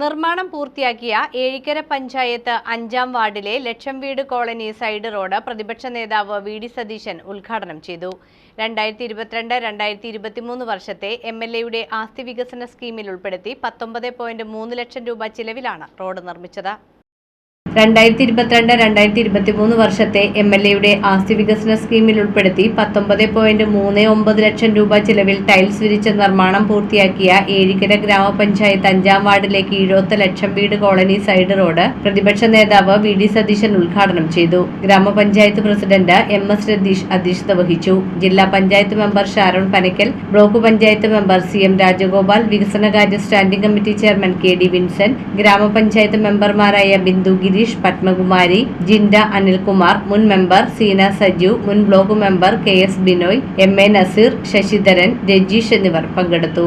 നിർമ്മാണം പൂർത്തിയാക്കിയ ഏഴിക്കര പഞ്ചായത്ത് അഞ്ചാം വാർഡിലെ ലക്ഷം വീട് കോളനി സൈഡ് റോഡ് പ്രതിപക്ഷ നേതാവ് വി ഡി സതീശൻ ഉദ്ഘാടനം ചെയ്തു. രണ്ടായിരത്തി ഇരുപത്തിരണ്ട് രണ്ടായിരത്തി ഇരുപത്തിമൂന്ന് വർഷത്തെ എം എൽ എയുടെ ആസ്തി വികസന സ്കീമിൽ ഉൾപ്പെടുത്തി പത്തൊമ്പത് പോയിന്റ് മൂന്ന് ലക്ഷം രൂപ ചിലവിലാണ് റോഡ് നിർമ്മിച്ചത്. രണ്ടായിരത്തി ഇരുപത്തിരണ്ട് രണ്ടായിരത്തി ഇരുപത്തി മൂന്ന് വർഷത്തെ എം എൽ എയുടെ ആസ്തി വികസന സ്കീമിൽ ഉൾപ്പെടുത്തി പത്തൊമ്പത് പോയിന്റ് മൂന്ന് ഒമ്പത് ലക്ഷം രൂപ ചിലവിൽ ടൈൽസ് വിരിച്ച നിർമ്മാണം പൂർത്തിയാക്കിയ ഏഴിക്കര ഗ്രാമപഞ്ചായത്ത് അഞ്ചാം വാർഡിലെ കീഴോത്ത ലക്ഷം വീട് കോളനി സൈഡ് റോഡ് പ്രതിപക്ഷ നേതാവ് വി ഡി സതീശൻ ഉദ്ഘാടനം ചെയ്തു. ഗ്രാമപഞ്ചായത്ത് പ്രസിഡന്റ് എം എസ് രതീഷ് അധ്യക്ഷത വഹിച്ചു. ജില്ലാ panchayat member Sharon Panakkal block panchayat member C M Rajagopal വികസനകാര്യ standing committee chairman K D Vincent ഗ്രാമപഞ്ചായത്ത് മെമ്പർമാരായ ബിന്ദു ഗിരീഷ് പത്മകുമാരി ജിൻഡ അനിൽകുമാർ മുൻ മെമ്പർ സീന സജു മുൻ block member K S Binoy M A Naseer Sasidharan Rajeesh എന്നിവർ പങ്കെടുത്തു.